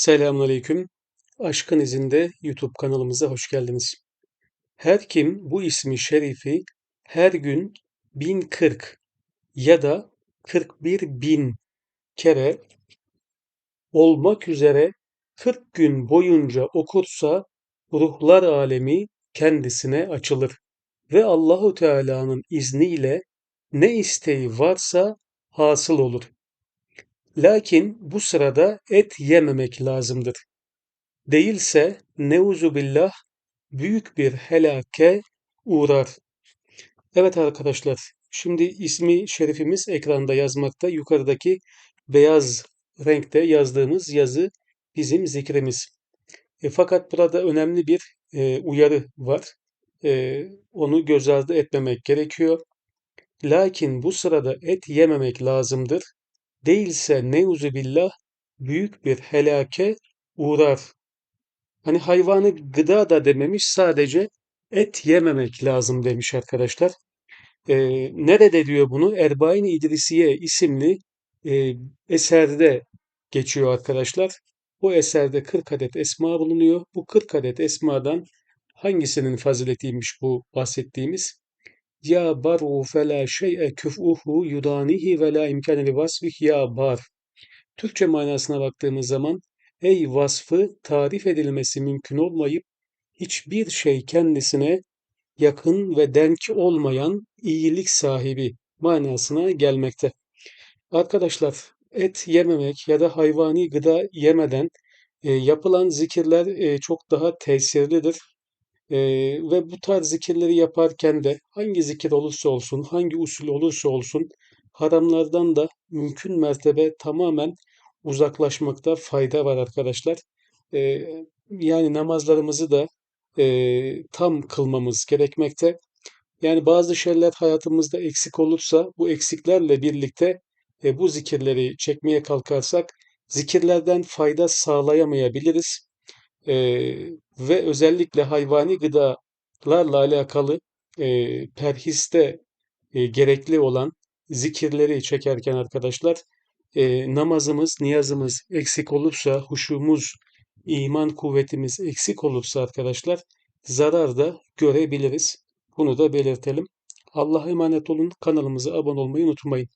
Selamünaleyküm. Aşkın izinde YouTube kanalımıza hoş geldiniz. Her kim bu ismi şerifi her gün 1040 ya da 41 bin kere olmak üzere 40 gün boyunca okursa ruhlar alemi kendisine açılır ve Allahu Teala'nın izniyle ne isteği varsa hasıl olur. Lakin bu sırada et yememek lazımdır. Değilse neuzu billah büyük bir helake uğrar. Evet arkadaşlar, şimdi ismi şerifimiz ekranda yazmakta. Yukarıdaki beyaz renkte yazdığımız yazı bizim zikrimiz. E, fakat burada önemli bir e, uyarı var. E, onu göz ardı etmemek gerekiyor. Lakin bu sırada et yememek lazımdır. Değilse neuzu billah büyük bir helake uğrar. Hani hayvanı gıda da dememiş sadece et yememek lazım demiş arkadaşlar. Ee, nerede diyor bunu? Erbain İdrisiye isimli e, eserde geçiyor arkadaşlar. Bu eserde 40 adet esma bulunuyor. Bu 40 adet esmadan hangisinin faziletiymiş bu bahsettiğimiz? Ya baru fela şey'e küf'uhu yudanihi ve la imkane li vasfih ya bar. Türkçe manasına baktığımız zaman ey vasfı tarif edilmesi mümkün olmayıp hiçbir şey kendisine yakın ve denk olmayan iyilik sahibi manasına gelmekte. Arkadaşlar et yememek ya da hayvani gıda yemeden e, yapılan zikirler e, çok daha tesirlidir. E, ve bu tarz zikirleri yaparken de hangi zikir olursa olsun, hangi usul olursa olsun haramlardan da mümkün mertebe tamamen uzaklaşmakta fayda var arkadaşlar. E, yani namazlarımızı da e, tam kılmamız gerekmekte. Yani bazı şeyler hayatımızda eksik olursa bu eksiklerle birlikte e, bu zikirleri çekmeye kalkarsak zikirlerden fayda sağlayamayabiliriz. E, ve özellikle hayvani gıdalarla alakalı e, perhiste e, gerekli olan zikirleri çekerken arkadaşlar e, namazımız, niyazımız eksik olursa, huşumuz, iman kuvvetimiz eksik olursa arkadaşlar zarar da görebiliriz. Bunu da belirtelim. Allah'a emanet olun. Kanalımıza abone olmayı unutmayın.